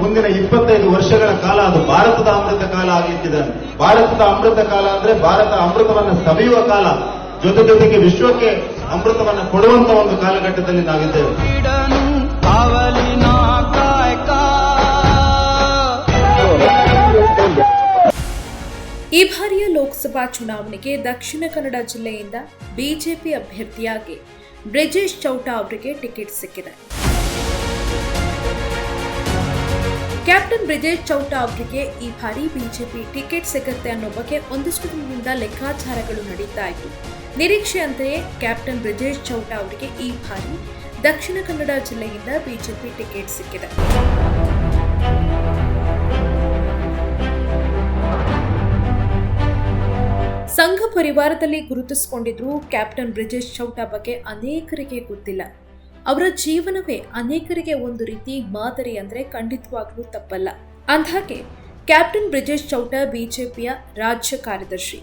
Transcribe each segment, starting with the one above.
ಮುಂದಿನ ಇಪ್ಪತ್ತೈದು ವರ್ಷಗಳ ಕಾಲ ಅದು ಭಾರತದ ಅಮೃತ ಕಾಲ ಆಗಲಿಕ್ಕಿದೆ ಭಾರತದ ಅಮೃತ ಕಾಲ ಅಂದ್ರೆ ಭಾರತ ಅಮೃತವನ್ನು ಸವಿಯುವ ಕಾಲ. ಜೊತೆ ಜೊತೆಗೆ ವಿಶ್ವಕ್ಕೆ ಅಮೃತವನ್ನು ಕೊಡುವಂತ ಒಂದು ಕಾಲಘಟ್ಟದಲ್ಲಿ ನಾವಿದ್ದೇವೆ. ಈ ಬಾರಿಯ ಲೋಕಸಭಾ ಚುನಾವಣೆಗೆ ದಕ್ಷಿಣ ಕನ್ನಡ ಜಿಲ್ಲೆಯಿಂದ ಬಿಜೆಪಿ ಅಭ್ಯರ್ಥಿಯಾಗಿ ಬ್ರಿಜೇಶ್ ಚೌಟಾ ಅವರಿಗೆ ಟಿಕೆಟ್ ಸಿಕ್ಕಿದೆ. ಕ್ಯಾಪ್ಟನ್ ಬ್ರಿಜೇಶ್ ಚೌಟಾ ಅವರಿಗೆ ಈ ಬಾರಿ ಬಿಜೆಪಿ ಟಿಕೆಟ್ ಸಿಗುತ್ತೆ ಅನ್ನೋ ಬಗ್ಗೆ ಒಂದಷ್ಟು ದಿನದಿಂದ ಲೆಕ್ಕಾಚಾರಗಳು ನಡೀತಾ ಇತ್ತು ನಿರೀಕ್ಷೆಯಂತೆಯೇ ಕ್ಯಾಪ್ಟನ್ ಬ್ರಿಜೇಶ್ ಚೌಟಾ ಅವರಿಗೆ ಈ ಬಾರಿ ದಕ್ಷಿಣ ಕನ್ನಡ ಜಿಲ್ಲೆಯಿಂದ ಬಿಜೆಪಿ ಟಿಕೆಟ್ ಸಿಕ್ಕಿದೆ. ಸಂಘ ಪರಿವಾರದಲ್ಲಿ ಗುರುತಿಸಿಕೊಂಡಿದ್ರು ಕ್ಯಾಪ್ಟನ್ ಬ್ರಿಜೇಶ್ ಚೌಟಾ ಬಗ್ಗೆ ಅನೇಕರಿಗೆ ಗೊತ್ತಿಲ್ಲ. ಅವರ ಜೀವನವೇ ಅನೇಕರಿಗೆ ಒಂದು ರೀತಿ ಮಾದರಿ ಅಂದ್ರೆ ಖಂಡಿತವಾಗ್ಲೂ ತಪ್ಪಲ್ಲ. ಅಂದ್ಹಾಗೆ, ಕ್ಯಾಪ್ಟನ್ ಬ್ರಿಜೇಶ್ ಚೌಟಾ ಬಿಜೆಪಿಯ ರಾಜ್ಯ ಕಾರ್ಯದರ್ಶಿ.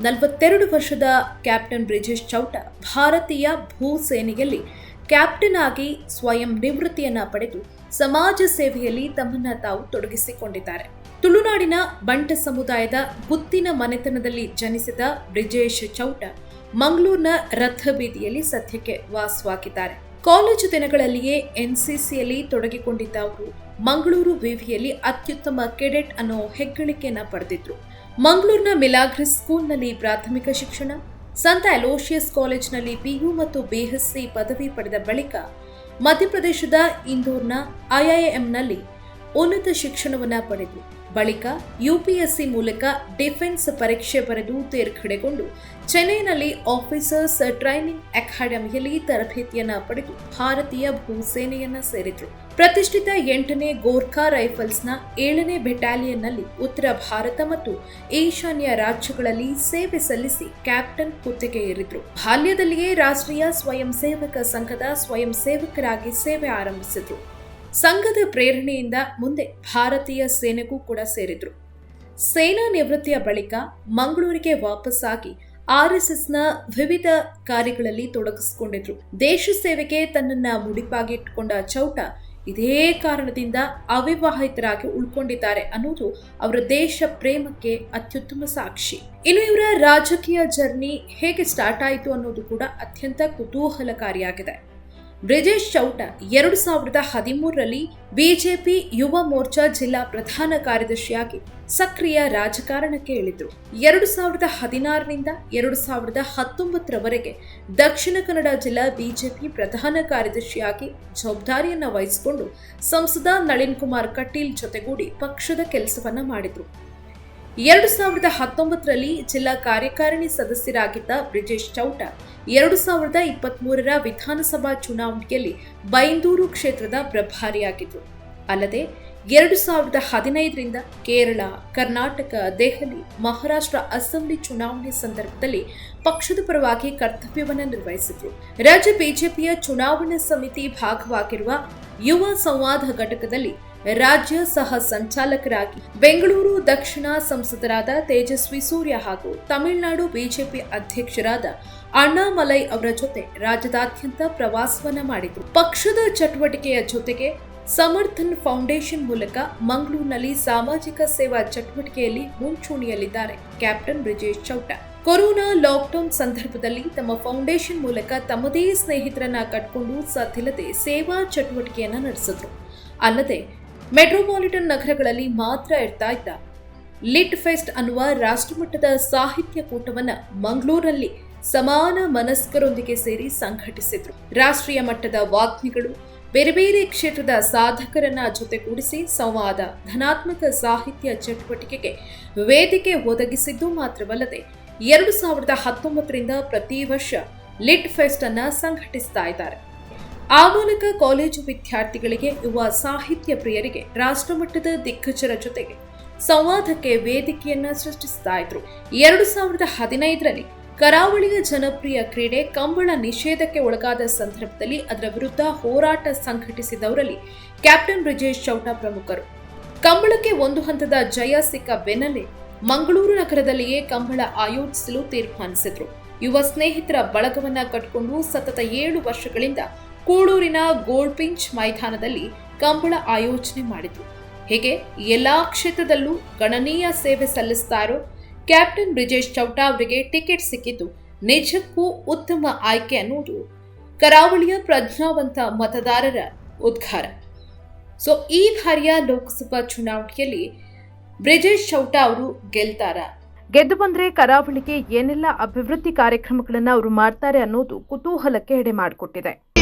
ನಲವತ್ತೆರಡು ವರ್ಷದ ಕ್ಯಾಪ್ಟನ್ ಬ್ರಿಜೇಶ್ ಚೌಟ ಭಾರತೀಯ ಭೂಸೇನೆಯಲ್ಲಿ ಕ್ಯಾಪ್ಟನ್ ಆಗಿ ಸ್ವಯಂ ನಿವೃತ್ತಿಯನ್ನ ಪಡೆದು ಸಮಾಜ ಸೇವೆಯಲ್ಲಿ ತಮ್ಮನ್ನ ತಾವು ತೊಡಗಿಸಿಕೊಂಡಿದ್ದಾರೆ. ತುಳುನಾಡಿನ ಬಂಟ ಸಮುದಾಯದ ಗುತ್ತಿನ ಮನೆತನದಲ್ಲಿ ಜನಿಸಿದ ಬ್ರಿಜೇಶ್ ಚೌಟ ಮಂಗಳೂರಿನ ರಥ ಬೀದಿಯಲ್ಲಿ ಸದ್ಯಕ್ಕೆ ವಾಸವಾಗಿದ್ದಾರೆ. ಕಾಲೇಜು ದಿನಗಳಲ್ಲಿಯೇ ಎನ್ಸಿಸಿಯಲ್ಲಿ ತೊಡಗಿಕೊಂಡಿದ್ದ ಅವರು ಮಂಗಳೂರು ವಿವಿಯಲ್ಲಿ ಅತ್ಯುತ್ತಮ ಕೆಡೆಟ್ ಅನ್ನೋ ಹೆಗ್ಗಳಿಕೆಯನ್ನ ಪಡೆದಿದ್ರು. ಮಂಗಳೂರಿನ ಮಿಲಾಗ್ರಿಸ್ ಸ್ಕೂಲ್ನಲ್ಲಿ ಪ್ರಾಥಮಿಕ ಶಿಕ್ಷಣ, ಸಂತ ಅಲೋಷಿಯಸ್ ಕಾಲೇಜ್ನಲ್ಲಿ ಪಿಯು ಮತ್ತು ಬಿಎಸ್ಸಿ ಪದವಿ ಪಡೆದ ಬಳಿಕ ಮಧ್ಯಪ್ರದೇಶದ ಇಂದೋರ್ನ ಐಐಎಂನಲ್ಲಿ ಉನ್ನತ ಶಿಕ್ಷಣವನ್ನು ಪಡೆದರು. ಬಳಿಕ ಯುಪಿಎಸ್ಸಿ ಮೂಲಕ ಡಿಫೆನ್ಸ್ ಪರೀಕ್ಷೆ ಬರೆದು ತೇರ್ಗಡೆಗೊಂಡು ಚೆನ್ನೈನಲ್ಲಿ ಆಫೀಸರ್ಸ್ ಟ್ರೈನಿಂಗ್ ಅಕಾಡೆಮಿಯಲ್ಲಿ ತರಬೇತಿಯನ್ನು ಪಡೆದು ಭಾರತೀಯ ಭೂಸೇನೆಯನ್ನು ಸೇರಿದರು. ಪ್ರತಿಷ್ಠಿತ ಎಂಟನೇ ಗೋರ್ಖಾ ರೈಫಲ್ಸ್ನ ಏಳನೇ ಬೆಟಾಲಿಯನ್ನಲ್ಲಿ ಉತ್ತರ ಭಾರತ ಮತ್ತು ಈಶಾನ್ಯ ರಾಜ್ಯಗಳಲ್ಲಿ ಸೇವೆ ಸಲ್ಲಿಸಿ ಕ್ಯಾಪ್ಟನ್ ಹುದ್ದೆಗೆ ಏರಿದ್ರು ಬಾಲ್ಯದಲ್ಲಿಯೇ ರಾಷ್ಟ್ರೀಯ ಸ್ವಯಂ ಸೇವಕ ಸಂಘದ ಸ್ವಯಂ ಸೇವಕರಾಗಿ ಸೇವೆ ಆರಂಭಿಸಿದ್ರು. ಸಂಘದ ಪ್ರೇರಣೆಯಿಂದ ಮುಂದೆ ಭಾರತೀಯ ಸೇನೆಗೂ ಕೂಡ ಸೇರಿದ್ರು. ಸೇನಾ ನಿವೃತ್ತಿಯ ಬಳಿಕ ಮಂಗಳೂರಿಗೆ ವಾಪಸ್ಸಾಗಿ ಆರ್ಎಸ್ಎಸ್ನ ವಿವಿಧ ಕಾರ್ಯಗಳಲ್ಲಿ ತೊಡಗಿಸಿಕೊಂಡಿದ್ರು. ದೇಶ ಸೇವೆಗೆ ತನ್ನನ್ನ ಮುಡಿಪಾಗಿಟ್ಟುಕೊಂಡ ಚೌಟ ಇದೇ ಕಾರಣದಿಂದ ಅವಿವಾಹಿತರಾಗಿ ಉಳ್ಕೊಂಡಿದ್ದಾರೆ ಅನ್ನೋದು ಅವರ ದೇಶ ಪ್ರೇಮಕ್ಕೆ ಅತ್ಯುತ್ತಮ ಸಾಕ್ಷಿ. ಇನ್ನು ಇವರ ರಾಜಕೀಯ ಜರ್ನಿ ಹೇಗೆ ಸ್ಟಾರ್ಟ್ ಆಯಿತು ಅನ್ನೋದು ಕೂಡ ಅತ್ಯಂತ ಕುತೂಹಲಕಾರಿಯಾಗಿದೆ. ಬ್ರಿಜೇಶ್ ಚೌಟ ಎರಡು ಸಾವಿರದ ಹದಿಮೂರರಲ್ಲಿ ಬಿಜೆಪಿ ಯುವ ಮೋರ್ಚಾ ಜಿಲ್ಲಾ ಪ್ರಧಾನ ಕಾರ್ಯದರ್ಶಿಯಾಗಿ ಸಕ್ರಿಯ ರಾಜಕಾರಣಕ್ಕೆ ಇಳಿದ್ರು. ಎರಡು ಸಾವಿರದ ಹದಿನಾರರಿಂದ ಎರಡು ಸಾವಿರದ ಹತ್ತೊಂಬತ್ತರವರೆಗೆ ದಕ್ಷಿಣ ಕನ್ನಡ ಜಿಲ್ಲಾ ಬಿಜೆಪಿ ಪ್ರಧಾನ ಕಾರ್ಯದರ್ಶಿಯಾಗಿ ಜವಾಬ್ದಾರಿಯನ್ನು ವಹಿಸಿಕೊಂಡು ಸಂಸದ ನಳಿನ್ ಕುಮಾರ್ ಕಟೀಲ್ ಜೊತೆಗೂಡಿ ಪಕ್ಷದ ಕೆಲಸವನ್ನ ಮಾಡಿದ್ರು. ಎರಡು ಸಾವಿರದ ಹತ್ತೊಂಬತ್ತರಲ್ಲಿ ಜಿಲ್ಲಾ ಕಾರ್ಯಕಾರಿಣಿ ಸದಸ್ಯರಾಗಿದ್ದ ಬ್ರಿಜೇಶ್ ಚೌಟ ಎರಡು ಸಾವಿರದ ಇಪ್ಪತ್ಮೂರರ ವಿಧಾನಸಭಾ ಚುನಾವಣೆಯಲ್ಲಿ ಬೈಂದೂರು ಕ್ಷೇತ್ರದ ಪ್ರಭಾರಿಯಾಗಿದ್ದರು. ಅಲ್ಲದೆ ಎರಡು ಸಾವಿರದ ಹದಿನೈದರಿಂದ ಕೇರಳ, ಕರ್ನಾಟಕ, ದೆಹಲಿ, ಮಹಾರಾಷ್ಟ್ರ ಅಸೆಂಬ್ಲಿ ಚುನಾವಣೆ ಸಂದರ್ಭದಲ್ಲಿ ಪಕ್ಷದ ಪರವಾಗಿ ಕರ್ತವ್ಯವನ್ನು ನಿರ್ವಹಿಸಿದರು. ರಾಜ್ಯ ಬಿಜೆಪಿಯ ಚುನಾವಣಾ ಸಮಿತಿ ಭಾಗವಾಗಿರುವ ಯುವ ಸಂವಾದ ಘಟಕದಲ್ಲಿ ರಾಜ್ಯ ಸಹ ಸಂಚಾಲಕರಾಗಿ. ಬೆಂಗಳೂರು ದಕ್ಷಿಣ ಸಂಸದರಾದ ತೇಜಸ್ವಿ ಸೂರ್ಯ ಹಾಗೂ ತಮಿಳುನಾಡು ಬಿಜೆಪಿ ಅಧ್ಯಕ್ಷರಾದ ಅಣ್ಣಾಮಲೈ ಅವರ ಜೊತೆ ರಾಜ್ಯದಾದ್ಯಂತ ಪ್ರವಾಸವನ್ನ ಮಾಡಿದ್ರು. ಪಕ್ಷದ ಚಟುವಟಿಕೆಯ ಜೊತೆಗೆ ಸಮರ್ಥನ್ ಫೌಂಡೇಶನ್ ಮೂಲಕ ಮಂಗಳೂರಿನಲ್ಲಿ ಸಾಮಾಜಿಕ ಸೇವಾ ಚಟುವಟಿಕೆಯಲ್ಲಿ ಮುಂಚೂಣಿಯಲ್ಲಿದ್ದಾರೆ. Captain Brijesh Chowta. Corona lockdown ಸಂದರ್ಭದಲ್ಲಿ ತಮ್ಮ ಫೌಂಡೇಶನ್ ಮೂಲಕ ತಮ್ಮದೇ ಸ್ನೇಹಿತರನ್ನ ಕಟ್ಕೊಂಡು ಸದ್ದಿಲ್ಲದೆ ಸೇವಾ ಚಟುವಟಿಕೆಯನ್ನ ನಡೆಸಿದ್ರು. ಅಲ್ಲದೆ ಮೆಟ್ರೋಪಾಲಿಟನ್ ನಗರಗಳಲ್ಲಿ ಮಾತ್ರ ಇರ್ತಾ ಇದ್ದ. ಲಿಟ್ ಫೆಸ್ಟ್ ಅನ್ನುವ ರಾಷ್ಟ್ರಮಟ್ಟದ ಸಾಹಿತ್ಯ ಕೂಟವನ್ನು ಮಂಗಳೂರಲ್ಲಿ ಸಮಾನ ಮನಸ್ಕರೊಂದಿಗೆ ಸೇರಿ ಸಂಘಟಿಸಿದ್ರು. ರಾಷ್ಟ್ರೀಯ ಮಟ್ಟದ ವಾಗ್ಮಿಗಳು, ಬೇರೆ ಬೇರೆ ಕ್ಷೇತ್ರದ ಸಾಧಕರನ್ನ ಜೊತೆಗೂಡಿಸಿ ಸಂವಾದ, ಧನಾತ್ಮಕ ಸಾಹಿತ್ಯ ಚಟುವಟಿಕೆಗೆ ವೇದಿಕೆ ಒದಗಿಸಿದ್ದು ಮಾತ್ರವಲ್ಲದೆ, ಎರಡು ಸಾವಿರದ ಹತ್ತೊಂಬತ್ತರಿಂದ ಪ್ರತಿ ವರ್ಷ ಲಿಟ್ ಫೆಸ್ಟ್ ಅನ್ನ ಸಂಘಟಿಸ್ತಾ ಇದ್ದಾರೆ. ಆ ಕಾಲೇಜು ವಿದ್ಯಾರ್ಥಿಗಳಿಗೆ ಯುವ ಸಾಹಿತ್ಯ ಪ್ರಿಯರಿಗೆ ರಾಷ್ಟ್ರಮಟ್ಟದ ದಿಗ್ಗಜರ ಜೊತೆಗೆ ಸಂವಾದಕ್ಕೆ ವೇದಿಕೆಯನ್ನ ಸೃಷ್ಟಿಸ್ತಾ ಇದ್ರು. ಎರಡು ಸಾವಿರದ ಹದಿನೈದರಲ್ಲಿ ಕರಾವಳಿಯ ಜನಪ್ರಿಯ ಕ್ರೀಡೆ ಕಂಬಳ ನಿಷೇಧಕ್ಕೆ ಒಳಗಾದ ಸಂದರ್ಭದಲ್ಲಿ ಅದರ ವಿರುದ್ಧ ಹೋರಾಟ ಸಂಘಟಿಸಿದವರಲ್ಲಿ ಕ್ಯಾಪ್ಟನ್ ಬ್ರಿಜೇಶ್ ಚೌಟ ಪ್ರಮುಖರು. ಕಂಬಳಕ್ಕೆ ಒಂದು ಹಂತದ ಜಯ ಸಿಕ್ಕ ಬೆನ್ನಲ್ಲೇ ಮಂಗಳೂರು ನಗರದಲ್ಲಿಯೇ ಕಂಬಳ ಆಯೋಜಿಸಲು ತೀರ್ಮಾನಿಸಿದ್ರು. ಯುವ ಸ್ನೇಹಿತರ ಬಳಗವನ್ನ ಕಟ್ಟಿಕೊಂಡು ಸತತ ಏಳು ವರ್ಷಗಳಿಂದ ಕೂಳೂರಿನ ಗೋಲ್ಪಿಂಚ್ ಮೈದಾನದಲ್ಲಿ ಕಂಬಳ ಆಯೋಜನೆ ಮಾಡಿತು. ಹೇಗೆ ಎಲ್ಲಾ ಕ್ಷೇತ್ರದಲ್ಲೂ ಗಣನೀಯ ಸೇವೆ ಸಲ್ಲಿಸ್ತಾ ಕ್ಯಾಪ್ಟನ್ ಬ್ರಿಜೇಶ್ ಚೌಟಾ ಅವರಿಗೆ ಟಿಕೆಟ್ ಸಿಕ್ಕಿದ್ದು ನಿಜಕ್ಕೂ ಉತ್ತಮ ಆಯ್ಕೆ ಅನ್ನೋದು ಕರಾವಳಿಯ ಪ್ರಜ್ಞಾವಂತ ಮತದಾರರ ಉದ್ಘಾರ ಸೊ, ಈ ಬಾರಿಯ ಲೋಕಸಭಾ ಚುನಾವಣೆಯಲ್ಲಿ ಬ್ರಿಜೇಶ್ ಚೌಟಾ ಅವರು ಗೆಲ್ತಾರ? ಗೆದ್ದು ಬಂದ್ರೆ ಕರಾವಳಿಗೆ ಏನೆಲ್ಲ ಅಭಿವೃದ್ಧಿ ಕಾರ್ಯಕ್ರಮಗಳನ್ನು ಅವರು ಮಾಡ್ತಾರೆ ಅನ್ನೋದು ಕುತೂಹಲಕ್ಕೆ ಎಡೆ ಮಾಡಿಕೊಟ್ಟಿದೆ.